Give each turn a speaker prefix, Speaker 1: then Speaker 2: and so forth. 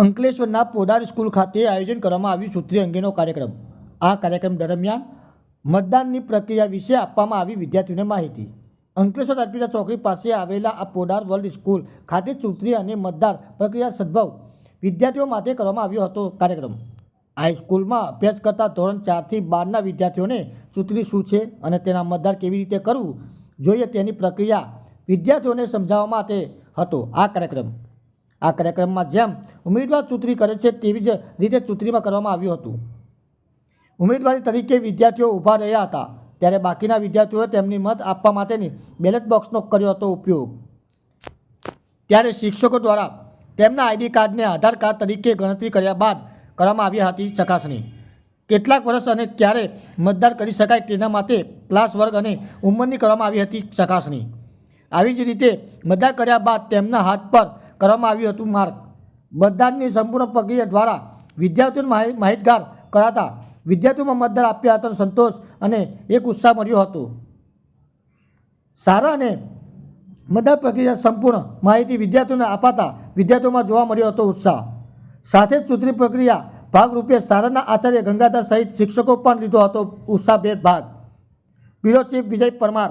Speaker 1: અંકલેશ્વરના પોદાર સ્કૂલ ખાતે આયોજન કરવામાં આવ્યું સૂત્રી અંગેનો કાર્યક્રમ. આ કાર્યક્રમ દરમિયાન મતદાનની પ્રક્રિયા વિશે આપવામાં આવી વિદ્યાર્થીઓને માહિતી. અંકલેશ્વર અર્પિતા ચોકડી પાસે આવેલા આ પોદાર વર્લ્ડ સ્કૂલ ખાતે ચૂંટણી અને મતદાર પ્રક્રિયા સદભાવ વિદ્યાર્થીઓ માટે કરવામાં આવ્યો હતો કાર્યક્રમ. હાઈસ્કૂલમાં સ્કૂલમાં અભ્યાસ કરતા ધોરણ ચારથી બારના વિદ્યાર્થીઓને ચૂંટણી શું છે અને તેના મતદાર કેવી રીતે કરવું જોઈએ તેની પ્રક્રિયા વિદ્યાર્થીઓને સમજાવવા માટે હતો આ કાર્યક્રમ. આ કાર્યક્રમમાં જેમ ઉમેદવાર ચૂંટણી કરે છે, તેવી જ રીતે ચૂંટણીમાં કરવામાં આવ્યું હતું. ઉમેદવારી તરીકે વિદ્યાર્થીઓ ઊભા રહ્યા હતા. ત્યારે બાકીના વિદ્યાર્થીઓએ તેમની મત આપવા માટેની બેલેટ બોક્સનો કર્યો હતો ઉપયોગ. ત્યારે શિક્ષકો દ્વારા તેમના આઈડી કાર્ડને આધાર કાર્ડ તરીકે ગણતરી કર્યા બાદ કરવામાં આવી હતી ચકાસણી. કેટલાક વર્ષ અને ક્યારે મતદાર કરી શકાય તેના માટે ક્લાસ વર્ગ અને ઉંમરની કરવામાં આવી હતી ચકાસણી. આવી જ રીતે મતદાર કર્યા બાદ તેમના હાથ પર કરવામાં આવ્યું હતું માર્ગ. મતદાનની સંપૂર્ણ પ્રક્રિયા દ્વારા વિદ્યાર્થીઓને માહિ- માહિતગાર કરાતા વિદ્યાર્થીઓમાં મતદાર આપ્યા હતા સંતોષ અને એક ઉત્સાહ મળ્યો હતો. સારા અને મતદાર પ્રક્રિયા સંપૂર્ણ માહિતી વિદ્યાર્થીઓને અપાતા વિદ્યાર્થીઓમાં જોવા મળ્યો હતો ઉત્સાહ. સાથે જ ચૂંટણી પ્રક્રિયા ભાગરૂપે સારાના આચાર્ય ગંગાધર સહિત શિક્ષકો પણ લીધો હતો ઉત્સાહભેર ભાગ બ્યુરો ચીફ વિજય પરમાર